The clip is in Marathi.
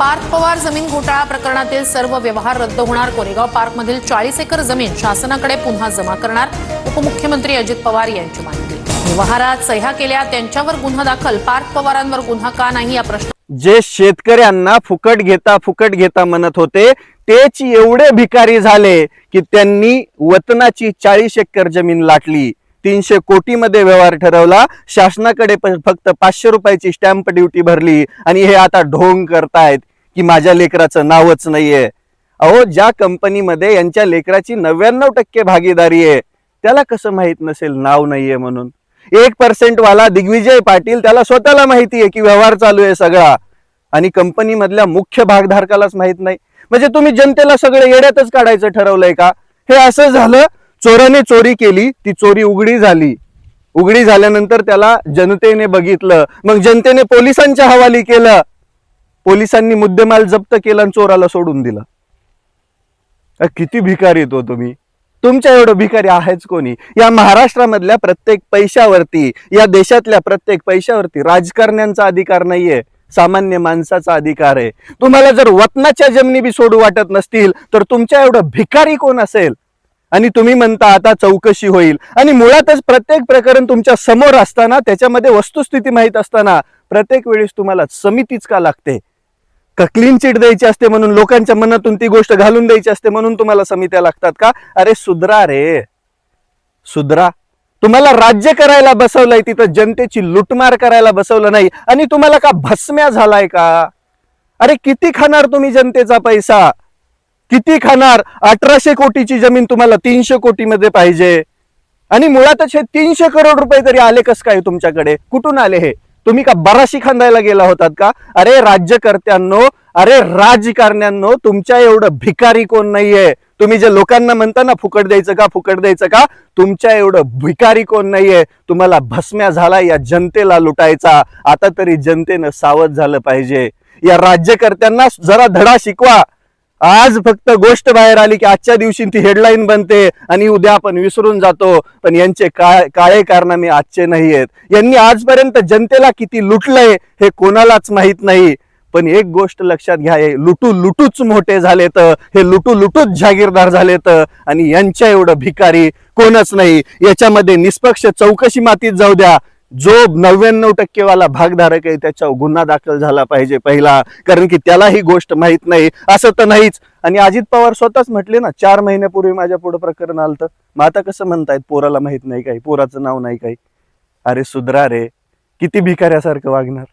पार्थ पवार जमीन घोटाळा प्रकरणातील सर्व व्यवहार रद्द होणार. कोरेगाव पार्कमधील चाळीस एकर जमीन शासनाकडे पुन्हा जमा करणार. उपमुख्यमंत्री अजित पवार यांची माहिती व्यवहारात सह्या केल्या त्यांच्यावर गुन्हा दाखल. पार्थ पवारांवर गुन्हा का नाही या प्रश्न जे शेतकऱ्यांना फुकट घेता फुकट घेता म्हणत होते तेच एवढे भिकारी झाले की त्यांनी वतनाची चाळीस एकर जमीन लाटली. तीनशे कोटी मध्ये व्यवहार ठरवला. शासनाकडे फक्त पाचशे रुपयाची स्टॅम्प ड्युटी भरली आणि हे आता ढोंग करतायत. की माझ्या लेकराचं नावच नाहीये. अहो ज्या कंपनीमध्ये यांच्या लेकराची नव्याण्णव टक्के भागीदारी आहे त्याला कसं माहीत नसेल नाव नाहीये म्हणून? एक पर्सेंट वाला दिग्विजय पाटील त्याला स्वतःला माहिती आहे की व्यवहार चालू आहे सगळा. आणि कंपनी मधल्या मुख्य भागधारकालाच माहीत नाही. म्हणजे तुम्ही जनतेला सगळं येड्यातच काढायचं ठरवलंय का? हे असं झालं चोराने चोरी केली ती चोरी उघडी झाली. उघडी झाल्यानंतर त्याला जनतेने बघितलं मग जनतेने पोलिसांच्या हवाली केलं. पोलिसांनी मुद्देमाल जप्त केला आणि चोराला सोडून दिला. किती भिकारी तो तुम्ही. तुमच्या एवढं भिकारी आहेच कोणी? या महाराष्ट्रामधल्या प्रत्येक पैशावरती या देशातल्या प्रत्येक पैशावरती राजकारण्यांचा अधिकार नाहीये सामान्य माणसाचा अधिकार आहे. तुम्हाला जर वतनाच्या जमिनी बी सोडू वाटत नसतील तर तुमच्या एवढं भिकारी कोण असेल? आणि तुम्ही म्हणता आता चौकशी होईल. आणि मुळातच प्रत्येक प्रकरण तुमच्यासमोर असताना त्याच्यामध्ये वस्तुस्थिती माहीत असताना प्रत्येक वेळेस तुम्हाला समितीच का लागते? का क्लीन चिट द्यायची असते म्हणून लोकांच्या मनातून ती गोष्ट घालून द्यायची असते म्हणून तुम्हाला समित्या लागतात का? अरे सुधरा रे. सुधरा. तुम्हाला राज्य करायला बसवलंय तिथं जनतेची लुटमार करायला बसवलं नाही. आणि तुम्हाला का भस्म्या झालाय का? अरे किती खाणार तुम्ही जनतेचा पैसा? किती खाणार? अठराशे कोटीची जमीन तुम्हाला तीनशे कोटीमध्ये पाहिजे. आणि मुळातच हे तीनशे करोड रुपये तरी आले कस काय तुमच्याकडे? कुठून आले हे? तुम्ही का बराशी खांदायला गेला होतात का? अरे राज्यकर्त्यांनो अरे राजकारण्यांनो तुमच्या एवढं भिकारी कोण नाहीये. तुम्ही जे लोकांना म्हणता ना फुकट द्यायचं का फुकट द्यायचं का तुमच्या एवढं भिकारी कोण नाहीये. तुम्हाला भस्म्या झाला या जनतेला लुटायचा. आता तरी जनतेनं सावध झालं पाहिजे. या राज्यकर्त्यांना जरा धडा शिकवा. आज फक्त गोष्ट बाहेर आली की आजच्या दिवशी ती हेडलाईन बनते आणि उद्या आपण विसरून जातो. पण यांचे का- काळे कारनामे आजचे नाही आहेत. यांनी आजपर्यंत जनतेला किती लुटलंय हे कोणालाच माहीत नाही. पण एक गोष्ट लक्षात घ्या हे लुटू लुटूच मोठे झालेत. हे लुटू लुटूच जागीरदार झालेत. आणि यांच्या एवढं भिकारी कोणच नाही. याच्यामध्ये निष्पक्ष चौकशी मातीत जाऊ द्या. जो नव्याण्णव टक्केवाला भागधारक आहे त्याच्यावर गुन्हा दाखल झाला पाहिजे पहिला कारण की त्याला ही गोष्ट माहीत नाही असं तर नाहीच. आणि अजित पवार स्वतःच म्हटले ना चार महिन्यापूर्वी माझ्या पुढे प्रकरण आलं मग आता कसं म्हणतायत पोराला माहीत नाही काही पोराचं नाव नाही काही. अरे सुधरा रे किती भिकाऱ्यासारखं वागणार?